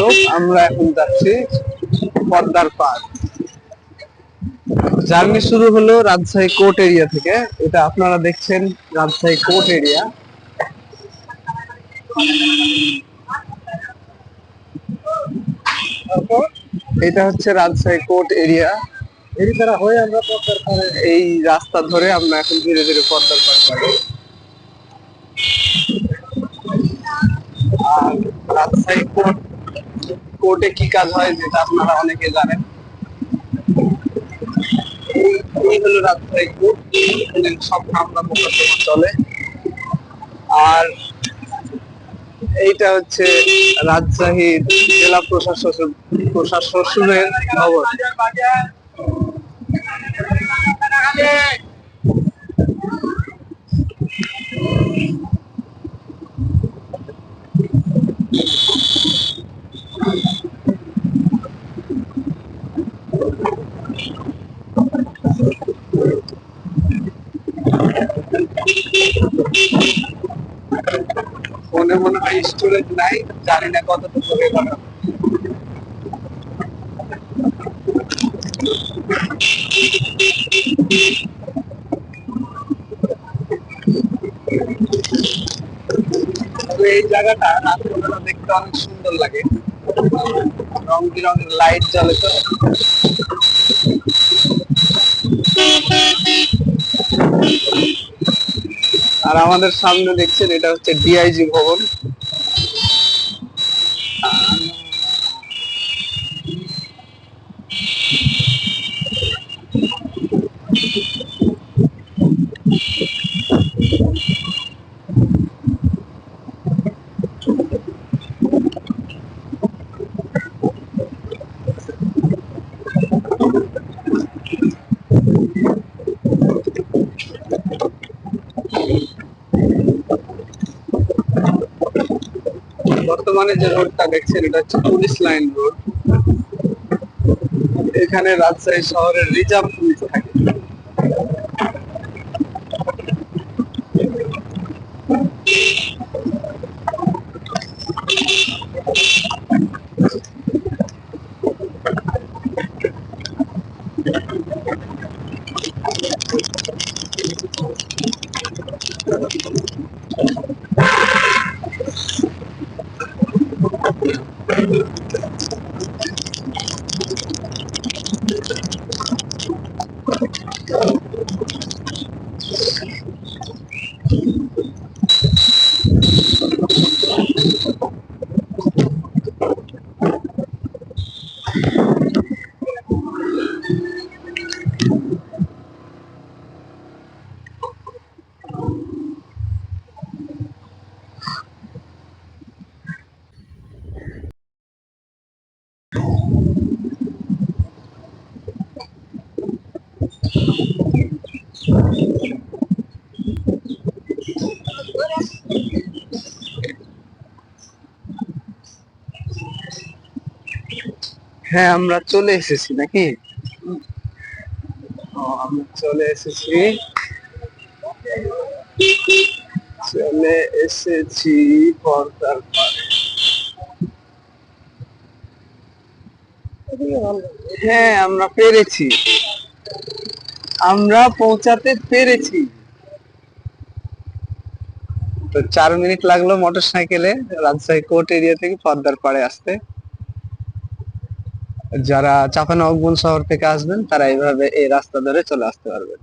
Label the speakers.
Speaker 1: দর্শক, আমরা এখন যাচ্ছি পদ্মার পার জার্নি শুরু হলো রাজশাহী কোর্ট এরিয়া থেকে। এটা আপনারা দেখছেন রাজশাহী কোর্ট এরিয়া। এটা হচ্ছে রাজশাহী কোর্ট এরিয়া।
Speaker 2: এরই দ্বারা হয়ে আমরা পদ্মার পাড়ে
Speaker 1: এই রাস্তা ধরে আমরা এখন ধীরে ধীরে পদ্মার পার আর রাজশাহী কোর্ট কোর্টে কি কাজ হয় যেটা আপনারা অনেকে জানেন? রাজশাহী সব মামলা মোকদ্দমা চলে। আর এইটা হচ্ছে রাজশাহীর জেলা প্রশাসন প্রশাসনের ভবন ফোনে মনে হয় স্টোরেজ নাই, জানি না কতটুকু হবে তবে এই জায়গাটা দেখতে অনেক সুন্দর লাগে। রং বেরঙের লাইট জ্বলে তো। আর আমাদের সামনে দেখছেন এটা হচ্ছে ডিআইজি ভবন। বর্তমানে যে রোডটা দেখছেন, এটা হচ্ছে পুলিশ লাইন রোড। এখানে রাজশাহী শহরের রিজার্ভ পুলিশ থাকে। Então, হ্যাঁ আমরা চলে এসেছি নাকি? আমরা চলে এসেছি। চলে এসেছি পর্দার পারে হ্যাঁ আমরা পেরেছি। আমরা পৌঁছাতে পেরেছি। তো চার মিনিট লাগল মোটর সাইকেলে রাজশাহী কোর্ট এরিয়া থেকে পদ্মার পাড়ে আসতে। যারা চাপানগঞ্জ শহর থেকে আসবেন তারা এইভাবে এই রাস্তা ধরে চলে আসতে পারবেন।